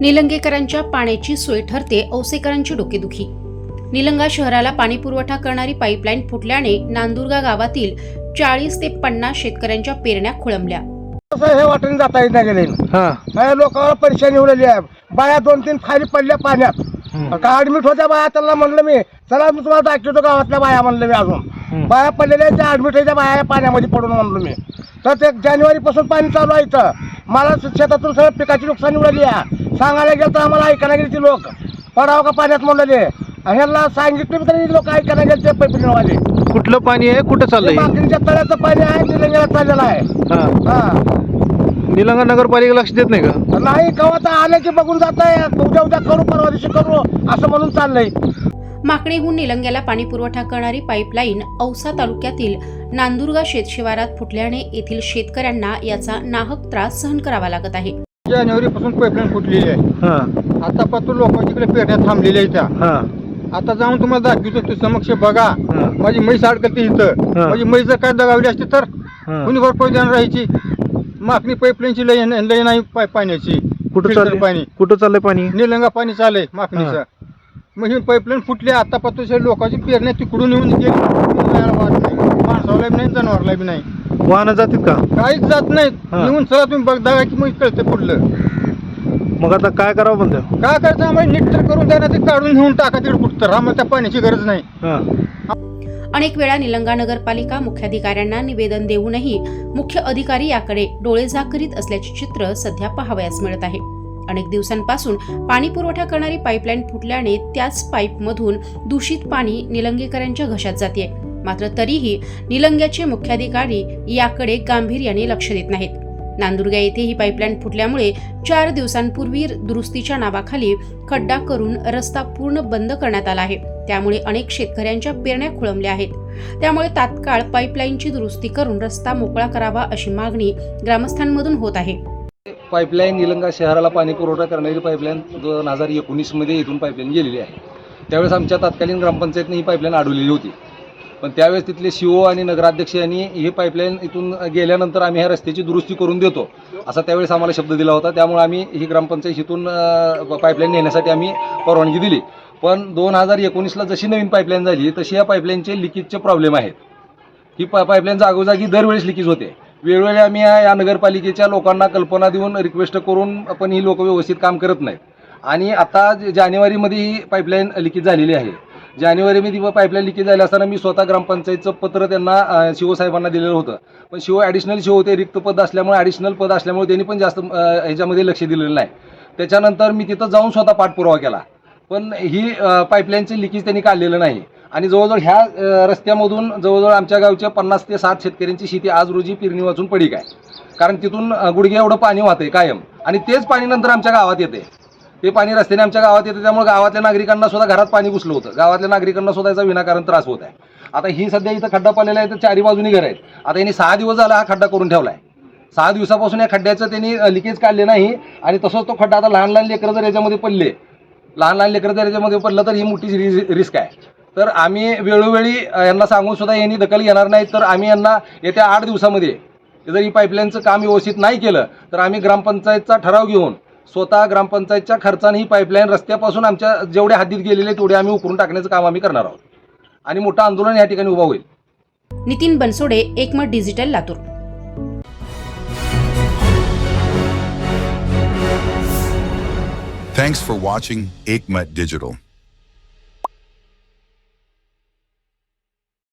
निलंगेकरांच्या पाण्याची सोय ठरते औसेकरांची डोकेदुखी. निलंगा शहराला पाणी पुरवठा करणारी पाईपलाईन फुटल्याने नांदुर्गा गावातील चाळीस ते पन्नास शेतकऱ्यांच्या पेरण्या खोळंबल्या. हे वाटून जाता येत नाही गेले हा. लोकांना परेशानी उडलेली आहे. बाया दोन तीन खाली पडल्या पाण्यात. का ऍडमिट होत्या बाया त्यांना म्हणलं मी चला मी तुम्हाला दाखवतो गावातल्या बाया म्हणलं मी अजून. बाया पडलेल्या त्या ऍडमिट होत्या बाया या पाण्यामध्ये पडून म्हणलो मी. तर ते जानेवारी पासून पाणी चालू आहे इथं. मला शेतातून सगळं पिकाची नुकसानी उडली आहे. सांगायला गेलं तर आम्हाला ऐकायला गेली ती लोक. पडावं का पाण्यात म्हणलेले ह्यांना सांगितलं तरी लोक ऐकायला गेले ते पैपलीनवाले कुठलं पाणी आहे? कुठं चाललंय? बाकीच्या तळ्याचं पाणी आहे निलंग्याला चाललेलं आहे. हा. हा. निलंगा नगरपालिका लक्ष देत नाही का? नाही कवा आले की बघून जात आहे उद्या उद्या करू परवा दिवशी करू असं म्हणून चाललंय. माकडेहून निलंग्याला पाणी पुरवठा करणारी पाईपलाईन औसा तालुक्यातील नांदुर्गा शेतशिवारात फुटल्याने येथील शेतकऱ्यांना याचा नाहक त्रास सहन करावा लागत आहे. जानेवारी पासून पाईपलाईन फुटलेली आहे. हा. आतापासून लोक तिकडे पेट्या थांबलेल्या आहेत त्या हा. आता जाऊन तुम्हाला दाखवतो ते समक्ष बघा. हा. माझी म्हैस अडकलते इथं. हा. माझी म्हैस जर काय दगावली असती तर हा. कुणी भरपाई देणार राहायची? मागणी पाईपलाईनची लय लय नाही पाय पाण्याची. कुठं Filter चाललंय? पाणी. कुठं चाललंय पाणी? निलंगा पाणी चाललंय मागणीचं मग ही पाईपलाईन फुटली आतापासून लोकांची पेरण्या तिकडून येऊन गेली. जायला वाट नाही माणसाला बी नाही जनावरला बी नाही. वाहनं जातात का? काहीच जात नाहीत. हा. येऊन चला तुम्ही बघ दगा की मग कळतं पुढलं. मग आता काय करावं म्हणतं काय करायचं? आम्हाला नीट तर करून द्या ना ते काढून घेऊन टाका तिकडे कुठं तर. आम्हाला त्या पाण्याची गरज नाही. हा. अनेक वेळा निलंगा नगरपालिका मुख्याधिकाऱ्यांना निवेदन देऊनही मुख्य अधिकारी याकडे डोळेझाक करीत असल्याचे चित्र सध्या पाहावयास मिळत आहे. अनेक दिवसांपासून पाणी पुरवठा करणारी पाईपलाईन फुटल्याने त्याच पाईपमधून दूषित पाणी निलंगेकरांच्या घशात जाते मात्र तरीही निलंग्याचे मुख्याधिकारी याकडे गांभीर्याने लक्ष देत नाहीत. नांदुर्गा येथे ही पाईपलाईन फुटल्यामुळे चार दिवसांपूर्वी दुरुस्तीच्या नावाखाली खड्डा करून रस्ता पूर्ण बंद करण्यात आला आहे. त्यामुळे अनेक शेतकऱ्यांच्या पेरण्या खुळंबल्या आहेत. त्यामुळे तात्काळ पाईपलाईनची दुरुस्ती करून रस्ता मोकळा करावा अशी मागणी ग्रामस्थांमधून होत आहे. पाईपलाईन निलंगा शहराला पाणी पुरवठा करणारी पाईपलाईन दोन हजार एकोणीसमध्ये इथून पाईपलाईन गेलेली आहे. त्यावेळेस आमच्या तत्कालीन ग्रामपंचायतने ही पाईपलाईन अडवलेली होती. पण त्यावेळेस तिथले सीओ आणि नगराध्यक्ष यांनी ही पाईपलाईन इथून गेल्यानंतर आम्ही ह्या रस्त्याची दुरुस्ती करून देतो. असा त्यावेळेस आम्हाला शब्द दिला होता. त्यामुळे आम्ही ही ग्रामपंचायत इथून पाईपलाईन नेण्यासाठी आम्ही परवानगी दिली. पण दोन हजार एकोणीसला जशी नवीन पाईपलाईन झाली तशी या पाईपलाईनचे लिकेजचे प्रॉब्लेम आहेत. ही पा पाईपलाईन जागोजागी दरवेळेस लिकेज होते. वेळोवेळी आम्ही या या नगरपालिकेच्या लोकांना कल्पना देऊन रिक्वेस्ट करून पण ही लोक व्यवस्थित काम करत नाहीत. आणि आता जानेवारीमध्ये ही पाईपलाईन लिकेज झालेली आहे. जानेवारीमध्ये व पाईपलाईन लिकेज झाली असताना मी स्वतः ग्रामपंचायतचं पत्र त्यांना शिवसाहेबांना दिलेलं होतं. पण शिव ॲडिशनल शिव होते रिक्त पद असल्यामुळे ॲडिशनल पद असल्यामुळे त्यांनी पण जास्त ह्याच्यामध्ये लक्ष दिलेलं नाही. त्याच्यानंतर मी तिथं जाऊन स्वतः पाठपुरावा केला. पण ही पाईपलाईनचे लिकेज त्यांनी काढलेलं नाही. आणि जवळजवळ ह्या रस्त्यामधून जवळजवळ आमच्या गावच्या पन्नास ते साठ शेतकऱ्यांची शेती आज रोजी पेरणी वाचून पडीक आहे. कारण तिथून गुडघे एवढं पाणी वाहते कायम. आणि तेच पाणी नंतर आमच्या गावात येते ते पाणी रस्त्याने आमच्या गावात येतं त्यामुळे गावातल्या नागरिकांना सुद्धा घरात पाणी घुसलं होतं. गावातल्या नागरिकांना सुद्धा याचा विनाकारण त्रास होत आहे. आता ही सध्या इथं खड्डा पडलेला आहे तर चारी बाजूनी घर आहेत. आता यांनी सहा दिवस झाला हा खड्डा करून ठेवला आहे सहा दिवसापासून या खड्ड्याचं त्यांनी लिकेज काढले नाही आणि तसंच तो खड्डा आता लहान लहान लेकरं जर याच्यामध्ये पडले लहान लहान लेकरं जर याच्यामध्ये पडलं तर ही मोठी रिस्क आहे. तर आम्ही वेळोवेळी यांना सांगून सुद्धा यांनी दखल घेणार नाही तर आम्ही यांना येत्या आठ दिवसामध्ये जर ही पाईपलाईनचं काम व्यवस्थित नाही केलं तर आम्ही ग्रामपंचायतचा ठराव घेऊन स्वतः ग्रामपंचायतच्या खर्चाने ही पाईपलाईन रस्त्यापासून आमच्या जेवढ्या हद्दीत गेलेले तेवढे आम्ही उकरून टाकण्याचं काम आम्ही करणार आहोत. आणि मोठं आंदोलन या ठिकाणी उभा होईल. Nitin Bansode Ekmat digital Latur. Thanks for watching Aikmat Digital.